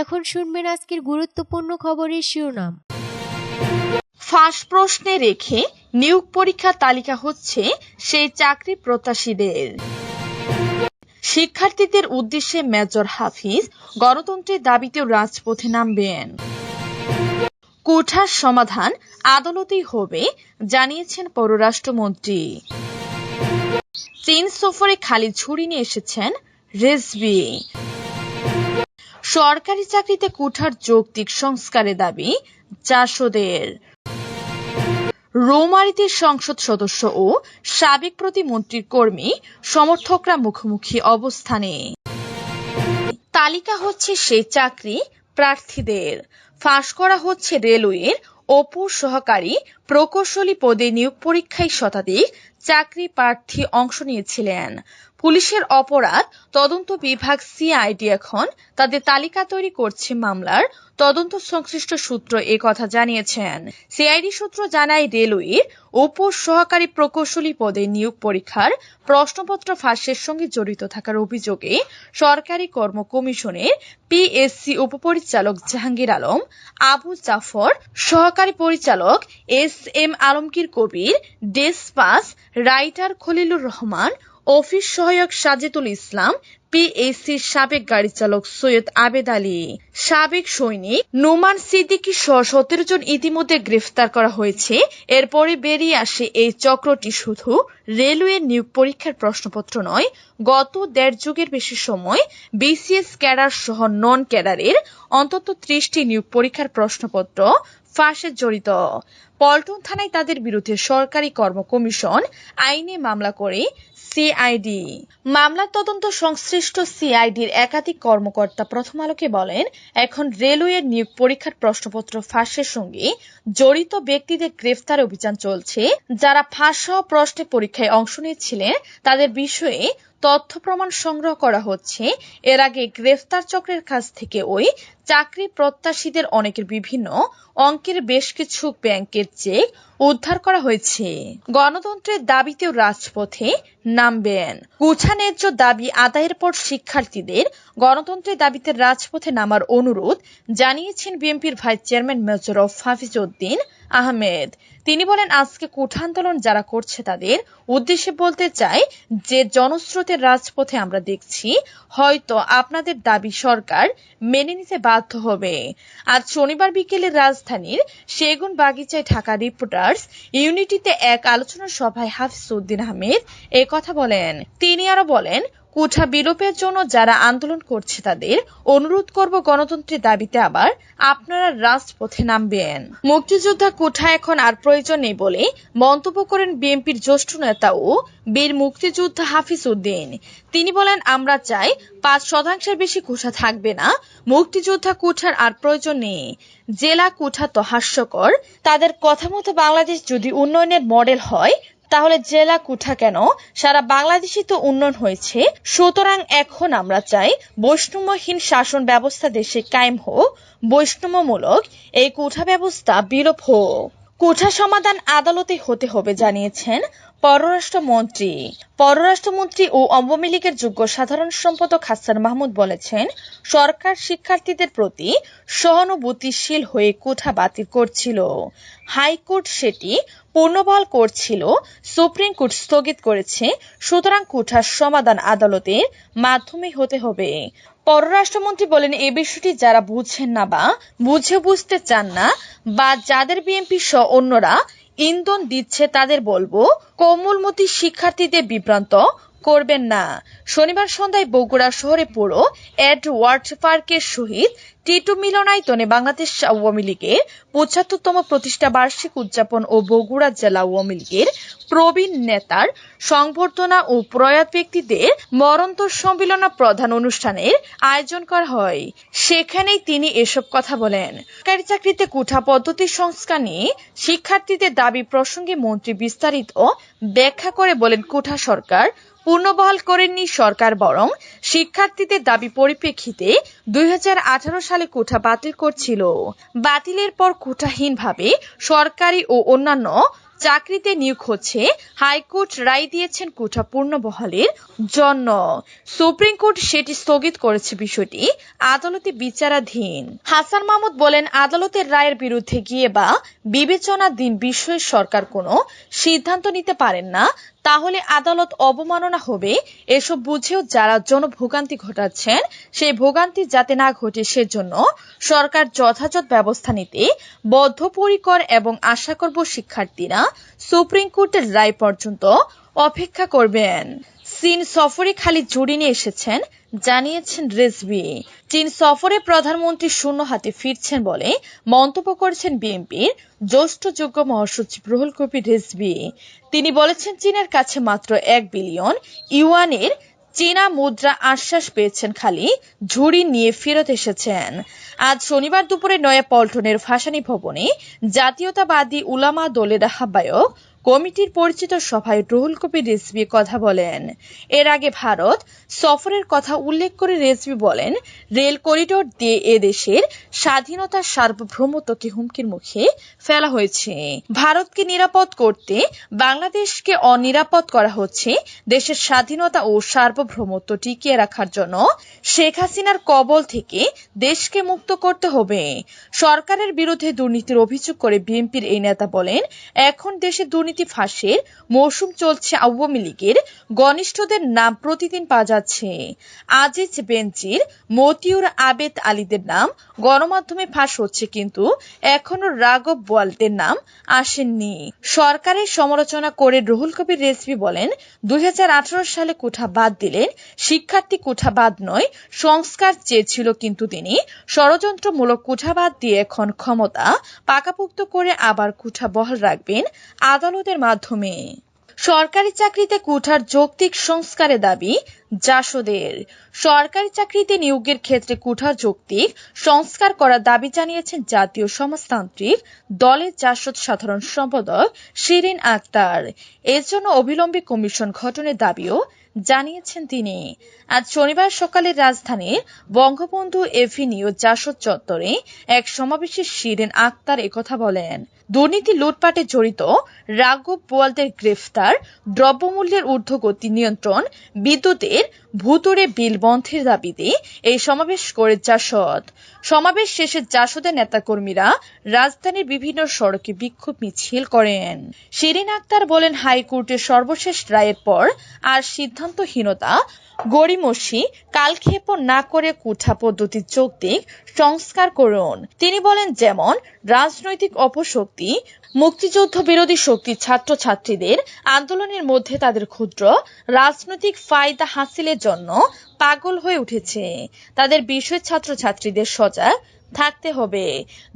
এখন শুনবেন আজকের গুরুত্বপূর্ণ খবরের শিরোনাম। ফাঁস প্রশ্নে রেখে নিয়োগ পরীক্ষার তালিকা হচ্ছে সেই চাকরি প্রত্যাশীদের। শিক্ষার্থীদের উদ্দেশ্যে মেজর হাফিজ, গণতন্ত্রের দাবিতেও রাজপথে নামবেন। কোঠার সমাধান আদালতেই হবে, জানিয়েছেন পররাষ্ট্রমন্ত্রী। চীন সফরে খালি ঝুড়ি নিয়ে এসেছেন রেজবি সরকারি চাকরিতে কোঠার যৌক্তিক সংস্কারের দাবি জাসদের রৌমারিতে সংসদ সদস্য ও সাবেক প্রতিমন্ত্রীর কর্মী সমর্থকরা মুখোমুখি অবস্থানে। তালিকা হচ্ছে সেই চাকরি প্রার্থীদের। ফাঁস করা হচ্ছে রেলওয়ের অপুর সহকারী প্রকৌশলী পদে নিয়োগ পরীক্ষায় শতাধিক চাকরি প্রার্থী অংশ নিয়েছিলেন। পুলিশের অপরাধ তদন্ত বিভাগ সিআইডি এখন তাদের তালিকা তৈরি করছে মামলার তদন্ত সংশ্লিষ্ট সূত্র এ কথা জানিয়েছেন। সিআইডি সূত্র জানায়, রেলওয়ের উপ সহকারী প্রকৌশলী পদে নিয়োগ পরীক্ষার প্রশ্নপত্র ফাঁসের সঙ্গে জড়িত থাকার অভিযোগে সরকারি কর্ম কমিশনের পিএসসি উপপরিচালক জাহাঙ্গীর আলম, আবু জাফর, সহকারী পরিচালক S M Alamgir Kabir, despatch, writer Khalilur Rahman office সহায়ক সাজেদুল ইসলাম পিএসসির সাবেক গাড়ি চালক সৈয়দ আবেদ আলী, সাবেক সৈনিক নোমান সিদ্দিকী সহ সতেরো জন ইতিমধ্যে গ্রেফতার করা হয়েছে। এরপরে বেরিয়ে আসে এই চক্রটি শুধু রেলওয়ে নিয়োগ পরীক্ষার প্রশ্নপত্র নয়, গত দেড় যুগের বেশি সময় বিসিএস ক্যাডার সহ নন ক্যাডারের অন্তত ত্রিশটি নিয়োগ পরীক্ষার প্রশ্নপত্র ফাঁসে জড়িত। পল্টন থানায় তাদের বিরুদ্ধে সরকারি কর্ম কমিশন আইনে মামলা করে সিআইডি মামলার তদন্ত সংশ্লিষ্ট সিআইডির একাধিক কর্মকর্তা প্রথম আলোকে বলেন, এখন রেলওয়ের নিয়োগ পরীক্ষার প্রশ্নপত্র ফাঁসের সঙ্গে জড়িত ব্যক্তিদের গ্রেফতার অভিযান চলছে। যারা ফাঁস হওয়া প্রশ্নে পরীক্ষায় অংশ নিয়েছিলেন, তাদের বিষয়ে তথ্য প্রমাণ সংগ্রহ করা হচ্ছে। এর আগে গ্রেফতার চক্রের কাছ থেকে ওই চাকরি প্রত্যাশীদের অনেকের বিভিন্ন অঙ্কের বেশ কিছু ব্যাংকের চেক উদ্ধার করা হয়েছে। গণতন্ত্রের দাবিতেও রাজপথে নামবেন। কুঠা ন্যায্য দাবি আদায়ের পর শিক্ষার্থীদের গণতন্ত্রের দাবিতে রাজপথে নামার অনুরোধ জানিয়েছেন বিএনপির ভাইস চেয়ারম্যান মেজর অফ হাফিজ উদ্দিন। আহমেদ। তিনি বলেন, আজকে কোঠা আন্দোলন যারা করছে তাদের উদ্দেশ্যে বলতে চাই, যে জনস্রোতের রাজপথে আমরা দেখছি, হয়তো আপনাদের দাবি সরকার মেনে নিতে বাধ্য হবে। আজ শনিবার বিকেলে রাজধানীর সেগুন বাগিচায় ঢাকা রিপোর্টার্স ইউনিটিতে এক আলোচনা সভায় হাফিজ উদ্দিন আহমেদ কথা বলেন। তিনি আরও বলেন কুঠা বিলোপের জন্য যারা আন্দোলন করছে তাদের অনুরোধ করব গণতন্ত্রের দাবিতে আবার আপনারা রাজপথে নামবেন। মুক্তিযোদ্ধা কুঠা এখন আর প্রয়োজন নেই বলে মন্তব্য করেন বিএনপির জ্যেষ্ঠ নেতা ও বীর মুক্তিযোদ্ধা হাফিজ উদ্দিন। তিনি বলেন, আমরা চাই পাঁচ শতাংশের বেশি কুঠা থাকবে না। মুক্তিযোদ্ধা কুঠার আর প্রয়োজন নেই। জেলা কুঠা তো হাস্যকর। তাদের কথা মতো বাংলাদেশ যদি উন্নয়নের মডেল হয় তাহলে জেলা কুঠা কেন? সারা বাংলাদেশে তো উন্নয়ন হয়েছে। সুতরাং এখন আমরা চাই বৈষ্ণবহীন শাসন ব্যবস্থা দেশে কায়েম হোক, বৈষ্ণবমূলক এই কুঠা ব্যবস্থা বিলোপ হোক। কুঠা সমাধান আদালতে হতে হবে, জানিয়েছেন পররাষ্ট্রমন্ত্রী পররাষ্ট্রমন্ত্রী ও আওয়ামী লীগের যোগ্য সাধারণ সম্পাদক হাসান মাহমুদ বলেছেন, সরকার শিক্ষার্থীদের প্রতি সহানুভূতিশীল হয়ে কোঠা বাতিল করছিল। হাইকোর্ট সেটি পুনর্বহাল করছিল, সুপ্রিম কোর্ট স্থগিত করেছে, সুতরাং কোঠার সমাধান আদালতের মাধ্যমে হতে হবে। পররাষ্ট্রমন্ত্রী বলেন, এ বিষয়টি যারা বুঝছেন না বা বুঝে বুঝতে চান না বা যাদের বিএনপি সহ অন্যরা ইন্ধন দিচ্ছে তাদের বলব। কোমলমতি শিক্ষার্থীদের বিভ্রান্ত। করবেন না। শনিবার সন্ধ্যায় বগুড়া শহরে পুরো এডওয়ার্ড পার্কের শহীদ টিটু মিলনায়তনে বাংলাদেশ আওয়ামী লীগের পঁচাত্তরতম প্রতিষ্ঠা বার্ষিক উদযাপন ও বগুড়া জেলা আওয়ামী লীগের প্রবীণ নেতার সংবর্ধনা ও প্রয়াত ব্যক্তিদের মরন্তর সম্মিলনা প্রধান অনুষ্ঠানের আয়োজন করা হয়। সেখানেই তিনি এসব কথা বলেন। সরকারি চাকরিতে কুঠা পদ্ধতি সংস্কার নিয়ে শিক্ষার্থীদের দাবি প্রসঙ্গে মন্ত্রী বিস্তারিত ব্যাখ্যা করে বলেন কুঠা সরকার পুনর্বহাল করেননি সরকার, বরং শিক্ষার্থীদের দাবি পরিপ্রেক্ষিতে দুই হাজার আঠারো সালে কোঠা বাতিল করছিল। বাতিলের পর কোঠাহীনভাবে সরকারি ও অন্যান্য চাকরিতে নিয়োগ হচ্ছে। হাইকোর্ট রায় দিয়েছেন কোঠা পূর্ণ বহালের জন্য। সুপ্রিম কোর্ট সেটি স্থগিত করেছে বিষয়টি আদালতে বিচারাধীন। হাসান মাহমুদ বলেন, আদালতের রায়ের বিরুদ্ধে গিয়ে বা বিবেচনাধীন বিষয়ে সরকার কোনো সিদ্ধান্ত নিতে পারেন না। তাহলে আদালত অবমাননা হবে? এসব বুঝেও যারা জনভোগান্তি ঘটাচ্ছেন, সেই ভোগান্তি যাতে না ঘটে সেজন্য সরকার যথাযথ ব্যবস্থা নিতে বদ্ধপরিকর এবং আশা করব শিক্ষার্থীরা সুপ্রিম কোর্টের রায় পর্যন্ত অপেক্ষা করবেন। চীন সফরে খালি জুড়ি নিয়ে এসেছেন, জানিয়েছেন রেজবি চীন সফরে প্রধানমন্ত্রী শূন্য হাতে ফিরছেন বলে মন্তব্য করেছেন বিএনপির জ্যেষ্ঠ যোগ্য মহাসচিব রুহুল কবির রেজবি তিনি বলেছেন, চীনের কাছে মাত্র এক বিলিয়ন ইউয়ানের চীনা মুদ্রা আশ্বাস পেয়েছেন, খালি ঝুড়ি নিয়ে ফেরত এসেছেন। আজ শনিবার দুপুরে নয়া পল্টনের ভাসানী ভবনে জাতীয়তাবাদী উলামা দলের আহ্বায়ক কমিটির পরিচিত সভায় রুহুল কবির রেজবি কথা বলেন। এর আগে ভারত সফরের কথা উল্লেখ করে রেজবি বলেন, রেল করিডোর দিয়ে এ দেশের স্বাধীনতার সার্বভৌমত্বকে হুমকির মুখে ফেলা হয়েছে। ভারতকে নিরাপদ করতে বাংলাদেশকে অনিরাপদ করা হচ্ছে দেশের স্বাধীনতা ও সার্বভৌমত্ব টিকিয়ে রাখার জন্য। শেখ হাসিনার কবল থেকে দেশকে মুক্ত করতে হবে। সরকারের বিরুদ্ধে দুর্নীতির অভিযোগ করে বিএনপির এই নেতা বলেন, এখন দেশে দুর্নীতি ফাঁসের মৌসুম চলছে আওয়ামী লীগের। ঘনিষ্ঠদের নাম প্রতিদিন পাওয়া যাচ্ছে। আজিজ বেঞ্চির মতিউর আবেদ আলীদের নাম গণমাধ্যমে ফাঁস হচ্ছে কিন্তু এখনও রাঘব বোয়ালদের নাম আসেননি। সরকারের সমালোচনা করে রুহুল কবির রেজভি বলেন, দুই হাজার আঠারো সালে কোঠা বাদ দিলেন, শিক্ষার্থী কোঠা বাদ নয়, সংস্কার চেয়েছিল কিন্তু তিনি। ষড়যন্ত্রমূলক কোঠা বাদ দিয়ে এখন ক্ষমতা পাকাপোক্ত করে আবার কোঠা বহাল রাখবেন। আদালতের মাধ্যমে। সরকারি চাকরিতে কুঠার যৌক্তিক সংস্কারের দাবি জাসদের। সরকারি চাকরিতে নিয়োগের ক্ষেত্রে কুঠার যৌক্তিক সংস্কার করার দাবি জানিয়েছেন জাতীয় সমাজতান্ত্রিক দলের জাসদ সাধারণ সম্পাদক শিরিন আক্তার। এর জন্য অবিলম্বে কমিশন গঠনের দাবিও জানিয়েছেন তিনি। আজ শনিবার সকালে রাজধানীর বঙ্গবন্ধু এভিনিউ জাসদ চত্বরে এক সমাবেশে শিরিন আক্তার একথা বলেন, দুর্নীতি লুটপাটে জড়িত রাঘব বোয়ালদের গ্রেফতার, দ্রব্যমূল্যের ঊর্ধ্বগতি নিয়ন্ত্রণ, বিদ্যুতের ভুতুরে বিল বন্ধের দাবিতে এই সমাবেশ করে জাসদ। সমাবেশ শেষে জাসদের নেতাকর্মীরা রাজধানীর বিভিন্ন সড়কে বিক্ষোভ মিছিল করেন। শিরিন আক্তার বলেন, হাইকোর্টের সর্বশেষ রায়ের পর আর সিদ্ধান্তহীনতা, গড়িমসি, কালক্ষেপণ না করে কুঠা পদ্ধতির যৌক্তিক সংস্কার করুন। তিনি বলেন, যেমন রাজনৈতিক অপশক্তি, মুক্তিযুদ্ধ বিরোধী শক্তি ছাত্রছাত্রীদের আন্দোলনের মধ্যে তাদের ক্ষুদ্র রাজনৈতিক ফায়দা হাসিলের জন্য পাগল হয়ে উঠেছে। তাদের বিষয় ছাত্রছাত্রীদের সজাগ থাকতে হবে।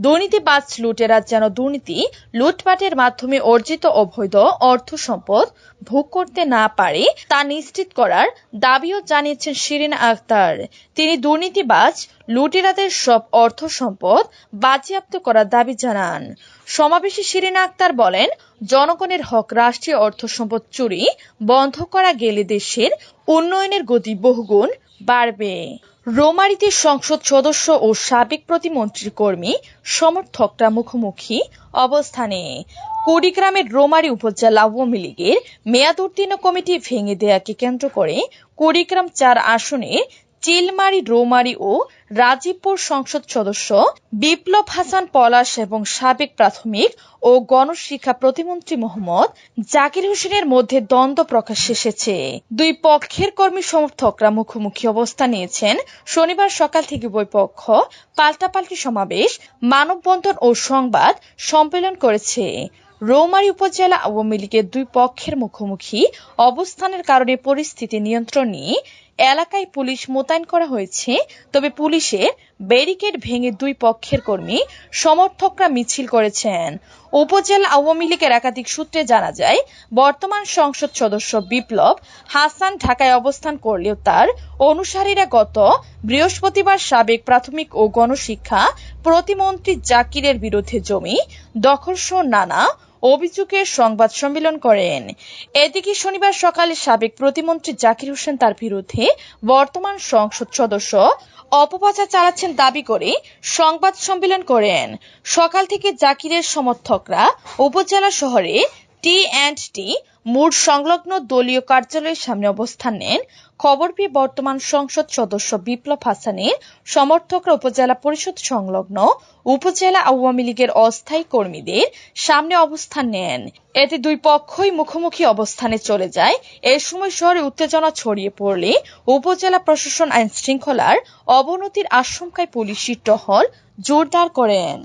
দুর্নীতিবাজ লুটেরা যেন দুর্নীতি লুটপাটের মাধ্যমে অর্জিত অবৈধ অর্থ সম্পদ ভোগ করতে না পারে, তা নিশ্চিত করার দাবিও জানিয়েছেন শিরিন আক্তার তিনি দুর্নীতিবাজ লুটেরাদের সব অর্থ সম্পদ বাজেয়াপ্ত করার দাবি জানান। সমাবেশে শিরিন আক্তার বলেন জনগণের হক, রাষ্ট্রীয় অর্থ সম্পদ চুরি, বন্ধ করা গেলে দেশের উন্নয়নের গতি বহুগুণ বাড়বে। রোমারিতে সংসদ সদস্য ও সাবেক প্রতিমন্ত্রীর কর্মী, সমর্থকরা মুখোমুখি অবস্থানে। কুড়িগ্রামের রোমারি উপজেলা আওয়ামী লীগের মেয়াদোত্তীর্ণ কমিটি ভেঙে দেয়াকে কেন্দ্র করে কুড়িগ্রাম চার আসনে চিলমারি, রৌমারি ও রাজীবপুর সংসদ সদস্য বিপ্লব হাসান পলাশ এবং সাবেক প্রাথমিক ও গণশিক্ষা প্রতিমন্ত্রী মোহাম্মদ জাকির হোসেনের মধ্যে দ্বন্দ্ব প্রকাশ এসেছে। দুই পক্ষের কর্মী সমর্থকরা মুখোমুখি অবস্থান নিয়েছেন। শনিবার সকাল থেকে উভয় পক্ষ পাল্টাপাল্টি সমাবেশ, মানববন্ধন ও সংবাদ সম্মেলন করেছে। রৌমারী উপজেলা আওয়ামী লীগের দুই পক্ষের মুখোমুখি অবস্থানের কারণে পরিস্থিতি নিয়ন্ত্রণ নিয়ে এলাকায় পুলিশ মোতায়েন করা হয়েছে, তবে পুলিশের ব্যারিকেড ভেঙে দুই পক্ষের কর্মী সমর্থকরা মিছিল করেছেন। উপজেলা আওয়ামী লীগের একাধিক সূত্রে জানা যায়, বর্তমান সংসদ সদস্য বিপ্লব হাসান ঢাকায় অবস্থান করলেও তার অনুসারীরা গত বৃহস্পতিবার সাবেক প্রাথমিক ও গণশিক্ষা প্রতিমন্ত্রী জাকিরের বিরুদ্ধে জমি, দখলসহ নানা অভিযোগের সংবাদ সম্মেলন করেন। এদিকে শনিবার সকালে সাবেক প্রতিমন্ত্রী জাকির হোসেন তার বিরুদ্ধে বর্তমান সংসদ সদস্য অপপ্রচার চালাচ্ছেন দাবি করে সংবাদ সম্মেলন করেন। সকাল থেকে জাকিরের সমর্থকরা উপজেলা শহরে টি অ্যান্ড টি, মোড় সংলগ্ন দলীয় কার্যালয়ের সামনে অবস্থান নেন। খবর পেয়ে বর্তমান সংসদ সদস্য বিপ্লব হাসানের সমর্থকরা উপজেলা পরিষদ সংলগ্ন উপজেলা আওয়ামী লীগের অস্থায়ী কর্মীদের সামনে অবস্থান নেন। এতে দুই পক্ষই মুখোমুখি অবস্থানে চলে যায়। এ সময় শহরে উত্তেজনা ছড়িয়ে পড়লে উপজেলা প্রশাসন আইন শৃঙ্খলার অবনতির আশঙ্কায় পুলিশি টহল জোরদার করেন।